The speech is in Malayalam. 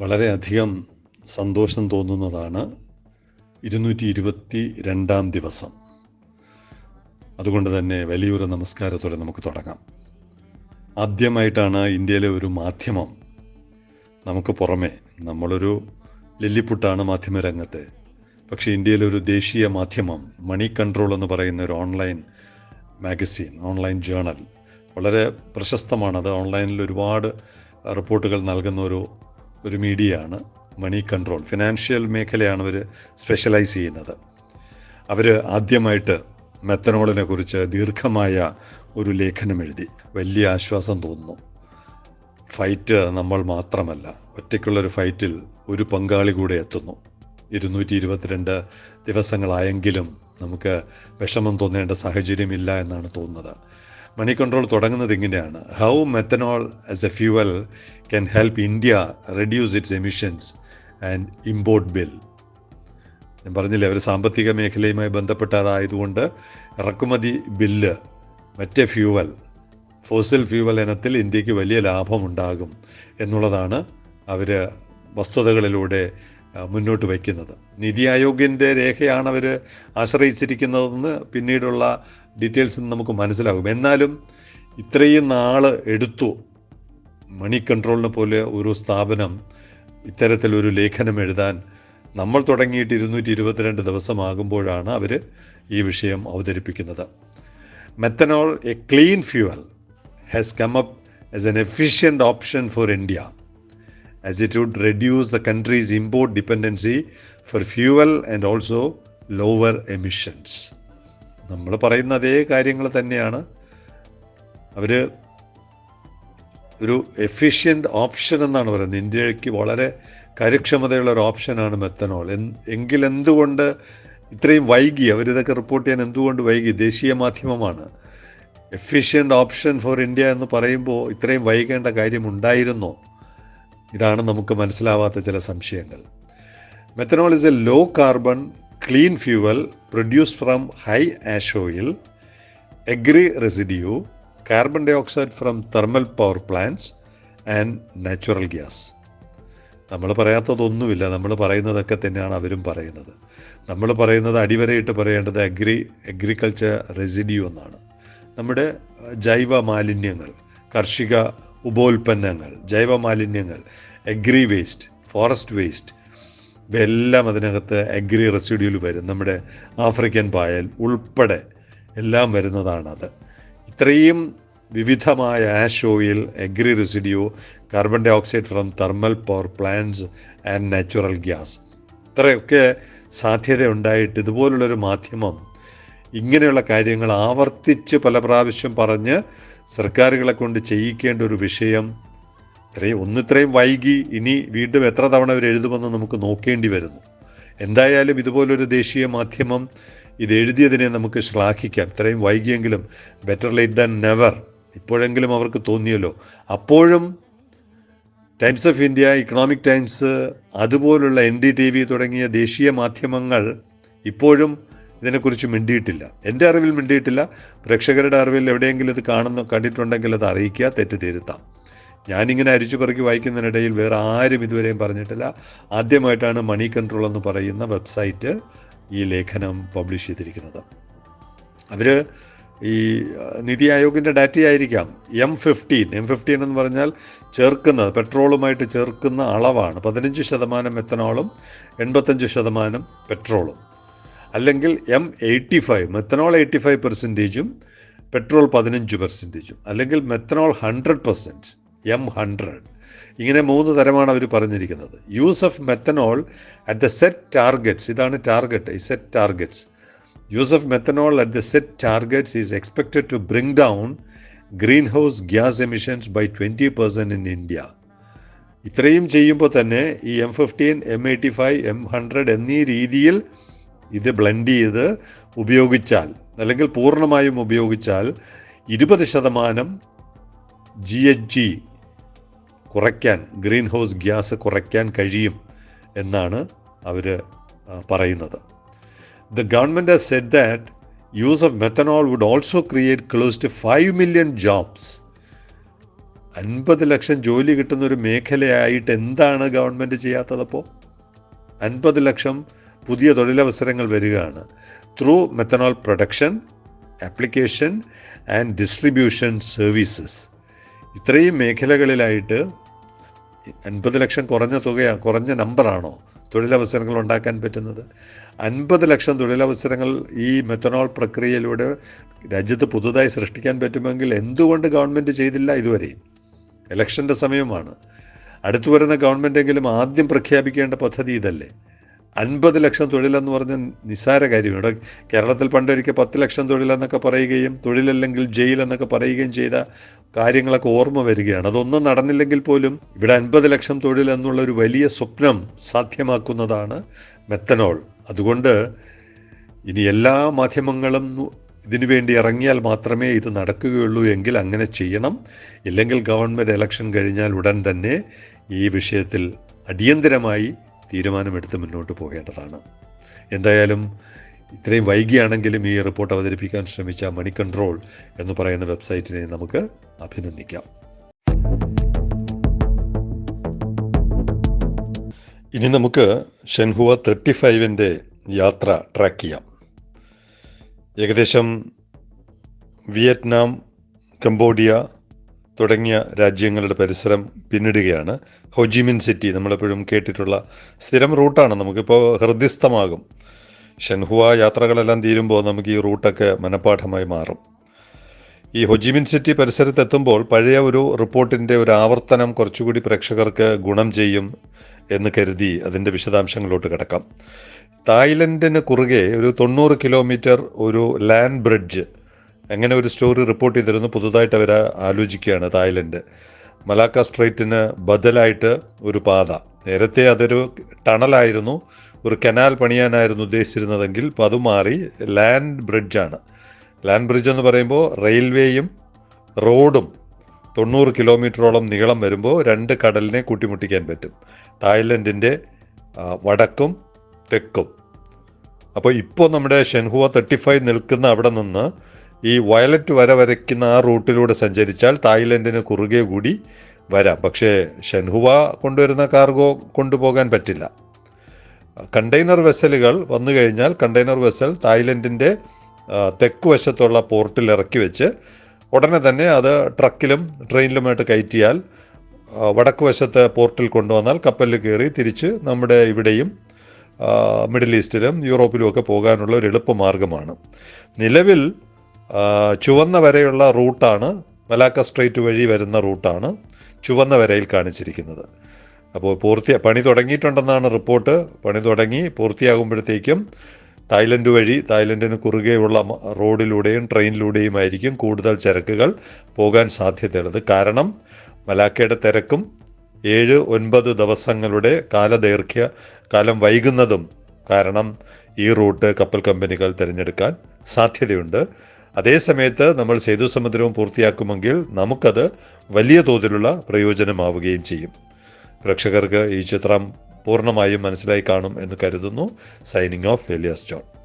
വളരെയധികം സന്തോഷം തോന്നുന്നതാണ് ഇരുന്നൂറ്റി ഇരുപത്തി രണ്ടാം ദിവസം. അതുകൊണ്ട് തന്നെ വലിയൊരു നമസ്കാരത്തോടെ നമുക്ക് തുടങ്ങാം. ആദ്യമായിട്ടാണ് ഇന്ത്യയിലെ ഒരു മാധ്യമം നമുക്ക് പുറമെ നമ്മളൊരു ലില്ലിപ്പുട്ടാണ് മാധ്യമരംഗത്ത് പക്ഷേ ഇന്ത്യയിലെ ഒരു ദേശീയ മാധ്യമം മണി കൺട്രോൾ എന്ന് പറയുന്ന ഒരു ഓൺലൈൻ മാഗസീൻ ഓൺലൈൻ ജേണൽ വളരെ പ്രശസ്തമാണത്. ഓൺലൈനിൽ ഒരുപാട് റിപ്പോർട്ടുകൾ നൽകുന്ന ഒരു ഒരു മീഡിയയാണ് മണി കൺട്രോൾ. ഫിനാൻഷ്യൽ മേഖലയാണ് അവർ സ്പെഷ്യലൈസ് ചെയ്യുന്നത്. അവർ ആദ്യമായിട്ട് മെത്തനോളിനെ കുറിച്ച് ദീർഘമായ ഒരു ലേഖനം എഴുതി. വലിയ ആശ്വാസം തോന്നുന്നു. ഫൈറ്റ് നമ്മൾ മാത്രമല്ല ഒറ്റയ്ക്കുള്ളൊരു ഫൈറ്റിൽ ഒരു പങ്കാളി കൂടെ എത്തുന്നു. ഇരുന്നൂറ്റി ഇരുപത്തിരണ്ട് ദിവസങ്ങളായെങ്കിലും നമുക്ക് വിഷമം തോന്നേണ്ട സാഹചര്യമില്ല എന്നാണ് തോന്നുന്നത്. മണി കൺട്രോൾ തുടങ്ങുന്നത് ഇങ്ങനെയാണ്. How methanol as a fuel can help India reduce its emissions and import bill ഞാൻ പറഞ്ഞില്ലേ അവർ സാമ്പത്തിക മേഖലയുമായി ബന്ധപ്പെട്ടതായതുകൊണ്ട് ഇറക്കുമതി ബില്ല് മറ്റേ ഫ്യൂവൽ ഫോസിൽ ഫ്യൂവൽ ഇനത്തിൽ ഇന്ത്യയ്ക്ക് വലിയ ലാഭമുണ്ടാകും എന്നുള്ളതാണ് അവർ വസ്തുതകളിലൂടെ മുന്നോട്ട് വയ്ക്കുന്നത്. നിതി ആയോഗിന്റെ രേഖയാണ് അവർ ആശ്രയിച്ചിരിക്കുന്നതെന്ന് പിന്നീടുള്ള ഡീറ്റെയിൽസ് നമുക്ക് മനസ്സിലാകും. എന്നാലും ഇത്രയും നാൾ എടുത്തു മണി കൺട്രോളിനെ പോലെ ഒരു സ്ഥാപനം ഇത്തരത്തിലൊരു ലേഖനം എഴുതാൻ നമ്മൾ തുടങ്ങിയിട്ട് ഇരുന്നൂറ്റി ഇരുപത്തിരണ്ട് ദിവസമാകുമ്പോഴാണ് അവർ ഈ വിഷയം അവതരിപ്പിക്കുന്നത്. Methanol a clean fuel has come up as an efficient option for India as it would reduce the country's import dependency for fuel and also lower emissions. നമ്മൾ പറയുന്ന അതേ കാര്യങ്ങൾ തന്നെയാണ്. അവർ ഒരു എഫിഷ്യന്റ് ഓപ്ഷൻ എന്നാണ് പറയുന്നത്. ഇന്ത്യയ്ക്ക് വളരെ കാര്യക്ഷമതയുള്ള ഒരു ഓപ്ഷനാണ് മെത്തനോൾ എങ്കിൽ എന്തുകൊണ്ട് ഇത്രയും വൈകി? അവരിതൊക്കെ റിപ്പോർട്ട് ചെയ്യാൻ എന്തുകൊണ്ട് വൈകി? ദേശീയ മാധ്യമമാണ്. എഫിഷ്യന്റ് ഓപ്ഷൻ ഫോർ ഇന്ത്യ എന്ന് പറയുമ്പോൾ ഇത്രയും വൈകേണ്ട കാര്യമുണ്ടായിരുന്നോ ഇതാണ് നമുക്ക് മനസ്സിലാവാത്ത ചില സംശയങ്ങൾ. Methanol is a low carbon clean fuel produced from high ash oil agri residue carbon dioxide from thermal power plants and natural gas. നമ്മൾ പറയാത്തതൊന്നുമില്ല. നമ്മൾ പറയുന്നതൊക്കെ തന്നെയാണ് അവരും പറയുന്നത്. നമ്മൾ പറയുന്നത് അടിവരയിട്ട് പറയേണ്ടത് അഗ്രി അഗ്രികൾച്ചർ റെസിഡ്യൂ എന്നാണ്. നമ്മുടെ ജൈവ മാലിന്യങ്ങൾ കാർഷിക ഉപോൽപ്പന്നങ്ങൾ ജൈവ മാലിന്യങ്ങൾ അഗ്രി വേസ്റ്റ് ഫോറസ്റ്റ് വേസ്റ്റ് ഇവയെല്ലാം അതിനകത്ത് അഗ്രി റെസിഡ്യൂൽ വരും. നമ്മുടെ ആഫ്രിക്കൻ പായൽ ഉൾപ്പെടെ എല്ലാം വരുന്നതാണത്. ഇത്രയും വിവിധമായ ash oil agri residue carbon dioxide from thermal power plants and natural gas ഇത്രയൊക്കെ സാധ്യത ഉണ്ടായിട്ട് ഇതുപോലുള്ളൊരു മാധ്യമം ഇങ്ങനെയുള്ള കാര്യങ്ങൾ ആവർത്തിച്ച് പല പ്രാവശ്യം പറഞ്ഞ് സർക്കാരുകളെ കൊണ്ട് ചെയ്യിക്കേണ്ട ഒരു വിഷയം ഇത്രയും ഒന്നിത്രയും വൈകി ഇനി വീണ്ടും എത്ര തവണ അവർ എഴുതുമെന്ന് നമുക്ക് നോക്കേണ്ടി വരുന്നു. എന്തായാലും ഇതുപോലൊരു ദേശീയ മാധ്യമം ഇത് എഴുതിയതിനെ നമുക്ക് ശ്ലാഘിക്കാം. ഇത്രയും വൈകിയെങ്കിലും ബെറ്റർ ലേറ്റ് ദാൻ നെവർ ഇപ്പോഴെങ്കിലും അവർക്ക് തോന്നിയല്ലോ. അപ്പോഴും Times of India Economic Times അതുപോലുള്ള എൻ ഡി ടി വി തുടങ്ങിയ ദേശീയ മാധ്യമങ്ങൾ ഇപ്പോഴും ഇതിനെക്കുറിച്ച് മിണ്ടിയിട്ടില്ല. എന്റെ അറിവിൽ മിണ്ടിയിട്ടില്ല. പ്രേക്ഷകരുടെ അറിവിൽ എവിടെയെങ്കിലും ഇത് കാണുന്നു കണ്ടിട്ടുണ്ടെങ്കിൽ അത് അറിയിക്കുക തെറ്റ് തിരുത്താം ഞാനിങ്ങനെ അരിച്ചു പറക്കി വായിക്കുന്നതിനിടയിൽ വേറെ ആരും ഇതുവരെയും പറഞ്ഞിട്ടില്ല. ആദ്യമായിട്ടാണ് മണി കൺട്രോൾ എന്ന് പറയുന്ന വെബ്സൈറ്റ് ഈ ലേഖനം പബ്ലിഷ് ചെയ്തിരിക്കുന്നത്. അവർ ഈ നിതി ആയോഗിന്റെ ഡാറ്റയായിരിക്കാം. എം ഫിഫ്റ്റീൻ എം ഫിഫ്റ്റീൻ എന്ന് പറഞ്ഞാൽ ചേർക്കുന്നത് പെട്രോളുമായിട്ട് ചേർക്കുന്ന അളവാണ്. പതിനഞ്ച് ശതമാനം മെത്തനോളും എൺപത്തഞ്ച് ശതമാനം പെട്രോളും. അല്ലെങ്കിൽ M eighty five methanol eighty five പെർസെന്റേജും petrol പതിനഞ്ച് പെർസെന്റേജും അല്ലെങ്കിൽ methanol hundred percent M hundred ഇങ്ങനെ മൂന്ന് തരമാണ് അവർ പറഞ്ഞിരിക്കുന്നത്. Use of methanol at the set targets ഇതാണ് ടാർഗറ്റ് ഈ set targets use of methanol at the set targets is expected to bring down greenhouse gas emissions by twenty percent in India ഇത്രയും ചെയ്യുമ്പോൾ തന്നെ ഈ M fifteen M eighty five M hundred എന്നീ രീതിയിൽ ഇത് ബ്ലെൻഡ് ചെയ്ത് ഉപയോഗിച്ചാൽ അല്ലെങ്കിൽ പൂർണമായും ഉപയോഗിച്ചാൽ ഇരുപത് ശതമാനം ജി എച്ച് ജി കുറയ്ക്കാൻ ഗ്രീൻ ഹൗസ് ഗ്യാസ് കുറയ്ക്കാൻ കഴിയും എന്നാണ് അവർ പറയുന്നത്. The government has set that use of methanol would also create close to five million jobs അൻപത് ലക്ഷം ജോലി കിട്ടുന്ന ഒരു മേഖലയായിട്ട് എന്താണ് ഗവൺമെന്റ് ചെയ്യാത്തതപ്പോൾ അൻപത് ലക്ഷം പുതിയ തൊഴിലവസരങ്ങൾ വരികയാണ്. Through methanol production application and distribution services ഇത്രയും മേഖലകളിലായിട്ട് അൻപത് ലക്ഷം കുറഞ്ഞ തുകയാണ് കുറഞ്ഞ നമ്പറാണോ തൊഴിലവസരങ്ങൾ ഉണ്ടാക്കാൻ പറ്റുന്നത്? അൻപത് ലക്ഷം തൊഴിലവസരങ്ങൾ ഈ മെത്തനോൾ പ്രക്രിയയിലൂടെ രാജ്യത്ത് പുതുതായി സൃഷ്ടിക്കാൻ പറ്റുമെങ്കിൽ എന്തുകൊണ്ട് ഗവൺമെന്റ് ചെയ്തില്ല ഇതുവരെ? ഇലക്ഷന്റെ സമയമാണ്. അടുത്തു വരുന്ന ഗവൺമെന്റെങ്കിലും ആദ്യം പ്രഖ്യാപിക്കേണ്ട പദ്ധതി ഇതല്ലേ? അൻപത് ലക്ഷം തൊഴിലെന്ന് പറഞ്ഞ നിസ്സാര കാര്യം ഇവിടെ കേരളത്തിൽ പണ്ടൊരിക്കൽ പത്ത് ലക്ഷം തൊഴിലെന്നൊക്കെ പറയുകയും തൊഴിലല്ലെങ്കിൽ ജയിൽ എന്നൊക്കെ പറയുകയും ചെയ്ത കാര്യങ്ങളൊക്കെ ഓർമ്മ വരികയാണ്. അതൊന്നും നടന്നില്ലെങ്കിൽ പോലും ഇവിടെ അൻപത് ലക്ഷം തൊഴിൽ എന്നുള്ള ഒരു വലിയ സ്വപ്നം സാധ്യമാക്കുന്നതാണ് മെത്തനോൾ. അതുകൊണ്ട് ഇനി എല്ലാ മാധ്യമങ്ങളും ഇതിനു വേണ്ടി ഇറങ്ങിയാൽ മാത്രമേ ഇത് നടക്കുകയുള്ളൂ എങ്കിൽ അങ്ങനെ ചെയ്യണം. ഇല്ലെങ്കിൽ ഗവൺമെന്റ് ഇലക്ഷൻ കഴിഞ്ഞാൽ ഉടൻ തന്നെ ഈ വിഷയത്തിൽ അടിയന്തരമായി തീരുമാനമെടുത്ത് മുന്നോട്ട് പോകേണ്ടതാണ്. എന്തായാലും ഇത്രയും വൈകിയാണെങ്കിലും ഈ റിപ്പോർട്ട് അവതരിപ്പിക്കാൻ ശ്രമിച്ച മണി കൺട്രോൾ എന്ന് പറയുന്ന വെബ്സൈറ്റിനെ നമുക്ക് അഭിനന്ദിക്കാം. ഇനി നമുക്ക് ഷെൻഹുവ തേർട്ടി ഫൈവിന്റെ യാത്ര ട്രാക്ക് ചെയ്യാം. ഏകദേശം വിയറ്റ്നാം കംബോഡിയ തുടങ്ങിയ രാജ്യങ്ങളുടെ പരിസരം പിന്നിടുകയാണ്. ഹൊജിമിൻ സിറ്റി നമ്മളെപ്പോഴും കേട്ടിട്ടുള്ള സ്ഥിരം റൂട്ടാണ്. നമുക്കിപ്പോൾ ഹൃദയസ്ഥമാകും. ഷെൻഹുവ യാത്രകളെല്ലാം തീരുമ്പോൾ നമുക്ക് ഈ റൂട്ടൊക്കെ മനഃപ്പാഠമായി മാറും. ഈ ഹൊജിമിൻ സിറ്റി പരിസരത്തെത്തുമ്പോൾ പഴയ ഒരു റിപ്പോർട്ടിന്റെ ഒരു ആവർത്തനം കുറച്ചുകൂടി പ്രേക്ഷകർക്ക് ഗുണം ചെയ്യും എന്ന് കരുതി അതിന്റെ വിശദാംശങ്ങളിലോട്ട് കിടക്കാം. തായ്ലൻഡിന് കുറുകെ ഒരു തൊണ്ണൂറ് കിലോമീറ്റർ ഒരു ലാൻഡ് ബ്രിഡ്ജ് അങ്ങനെ ഒരു സ്റ്റോറി റിപ്പോർട്ട് ചെയ്തിരുന്നു പുതുതായിട്ട് അവർ ആലോചിക്കുകയാണ് തായ്ലൻഡ്. മലാക്ക സ്ട്രൈറ്റിന് ബദലായിട്ട് ഒരു പാത. നേരത്തെ അതൊരു ടണലായിരുന്നു ഒരു കനാൽ പണിയാനായിരുന്നു ഉദ്ദേശിച്ചിരുന്നതെങ്കിൽ ഇപ്പോൾ അത് മാറി ലാൻഡ് ബ്രിഡ്ജാണ് ലാൻഡ് ബ്രിഡ്ജ് എന്ന് പറയുമ്പോൾ റെയിൽവേയും റോഡും തൊണ്ണൂറ് കിലോമീറ്ററോളം നീളം വരുമ്പോൾ രണ്ട് കടലിനെ കൂട്ടിമുട്ടിക്കാൻ പറ്റും. തായ്ലൻഡിന്റെ വടക്കും തെക്കും. അപ്പോൾ ഇപ്പോൾ നമ്മുടെ ഷെൻഹുവ തേർട്ടി ഫൈവ് നിൽക്കുന്ന അവിടെ നിന്ന് ഈ വയലറ്റ് വര വരയ്ക്കുന്ന ആ റൂട്ടിലൂടെ സഞ്ചരിച്ചാൽ തായ്ലൻഡിന് കുറുകെ കൂടി വരാം. പക്ഷേ ഷെൻഹുവ കൊണ്ടുവരുന്ന കാർഗോ കൊണ്ടുപോകാൻ പറ്റില്ല. കണ്ടെയ്നർ വെസലുകൾ വന്നു കഴിഞ്ഞാൽ കണ്ടെയ്നർ വെസൽ തായ്ലൻഡിന്റെ തെക്ക് വശത്തുള്ള പോർട്ടിൽ ഇറക്കി വെച്ച് ഉടനെ തന്നെ അത് ട്രക്കിലും ട്രെയിനിലുമായിട്ട് കയറ്റിയാൽ വടക്ക് വശത്തെ പോർട്ടിൽ കൊണ്ടുവന്നാൽ കപ്പലിൽ കയറി തിരിച്ച് നമ്മുടെ ഇവിടെയും മിഡിൽ ഈസ്റ്റിലും യൂറോപ്പിലും ഒക്കെ പോകാനുള്ള ഒരു എളുപ്പമാർഗമാണ്. നിലവിൽ ആ, ചുവന്ന വരെയുള്ള റൂട്ടാണ് മലാക്ക സ്ട്രേറ്റ് വഴി വരുന്ന റൂട്ടാണ് ചുവന്ന വരയിൽ കാണിച്ചിരിക്കുന്നത്. അപ്പോൾ പൂർത്തി പണി തുടങ്ങിയിട്ടുണ്ടെന്നാണ് റിപ്പോർട്ട്. പണി തുടങ്ങി പൂർത്തിയാകുമ്പോഴത്തേക്കും തായ്ലൻഡ് വഴി തായ്ലൻഡിന് കുറുകെയുള്ള റോഡിലൂടെയും ട്രെയിനിലൂടെയും ആയിരിക്കും കൂടുതൽ ചരക്കുകൾ പോകാൻ സാധ്യതയുള്ളത്. കാരണം മലാക്കയുടെ തിരക്കും ഏഴ് ഒൻപത് ദിവസങ്ങളുടെ കാലദൈർഘ്യ കാലം വൈകുന്നതും കാരണം ഈ റൂട്ട് കപ്പൽ കമ്പനികൾ തിരഞ്ഞെടുക്കാൻ സാധ്യതയുണ്ട്. അതേസമയത്ത് നമ്മൾ സേതു സമുദ്രവും പൂർത്തിയാക്കുമെങ്കിൽ നമുക്കത് വലിയ തോതിലുള്ള പ്രയോജനമാവുകയും ചെയ്യും. പ്രേക്ഷകർക്ക് ഈ ചിത്രം പൂർണമായും മനസ്സിലായി കാണും എന്ന് കരുതുന്നു. Signing off Elias John